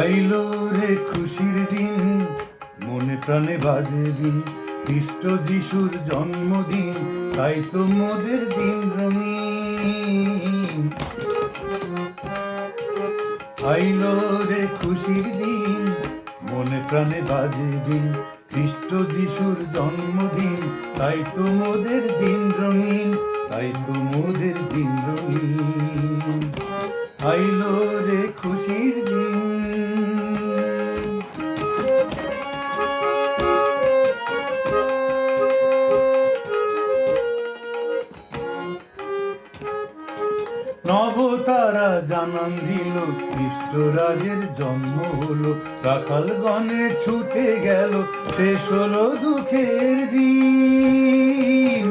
আইলো রে খুশির দিন, মনে প্রাণে বাজে দিন। খ্রিস্ট যিশুর জন্মদিন, তাই তো মোদের দিন রঙিন। আইলো রে খুশির দিন, মনে প্রাণে বাজে দিন। খ্রিস্ট যিশুর জন্মদিন, তাই তো মোদের দিন রঙিন। তাই তো মোদের দিন রঙিন। আইলো রে খুশির দিন নবতারা জানান দিল খ্রিস্টরাজের জন্ম হলো, রাখাল গণে ছুটে গেল, শেষ হলো দুঃখের দিন।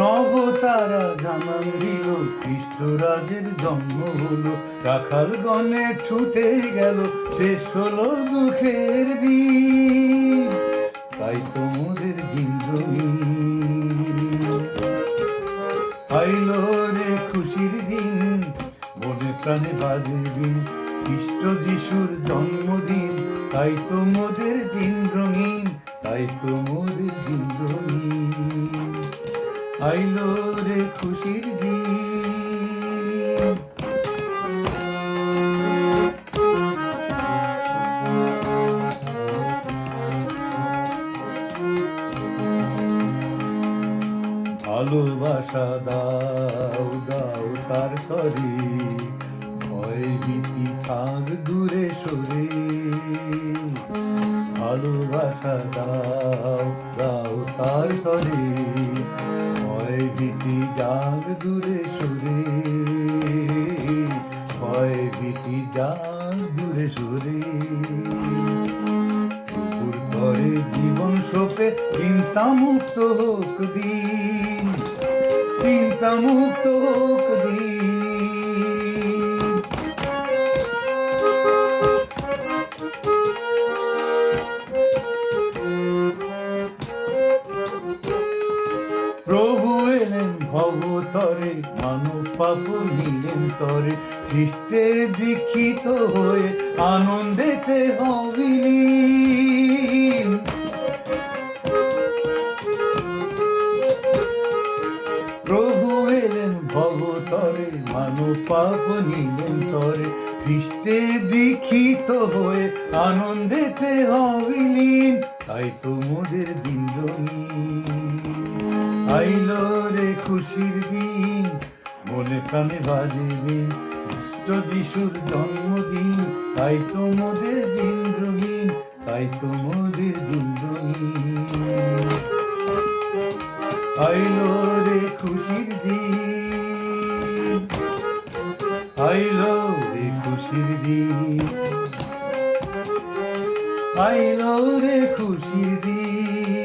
নবতারা জানান দিল খ্রিস্টরাজের জন্ম হলো, রাখাল গণে ছুটে গেল, শেষ হলো দুঃখের দিন। তাই তো মোদের দিন আইলো রে খুশির দিন, মনে প্রাণে বাজে দিন। খ্রিস্ট যিশুর জন্মদিন, তাই তো মোদের দিন রঙিন, তাই তো মোদের দিন রঙিন। আইলো রে খুশির দিন। ভালোবাসা দাও দাও তার তরে। ভয় ভীতি থাক দূরে সরে। ভালোবাসা দাও দাও তার তরে। ভয় ভীতি যাগ দূরে সরে। ভয় ভীতি যাগ দূরে সরে। জীবন সোপে, চিন্তা মুক্ত হোক দিন। চিন্তা মুক্ত হোক দিন প্রভু এলেন ভবতরে, মানব পাপ নিলেন তরে। খ্রিস্টে দীক্ষিত হয়ে আনন্দেতে হবিলীন। মানব পাপ নিলেন তরে খ্রিস্টে দীক্ষিত হয়ে আনন্দেতে হবিলীন তাই তো মোদের দিন আইলো রে খুশির দিন। মনে প্রাণে বাজে দিন খ্রিস্ট যিশুর জন্মদিন। তাই তো মোদের দিন রঙিন তাই তো মোদের দিন রঙিন আইলো রে খুশির দিন। খুশির দিন। আইলো রে খুশির দিন।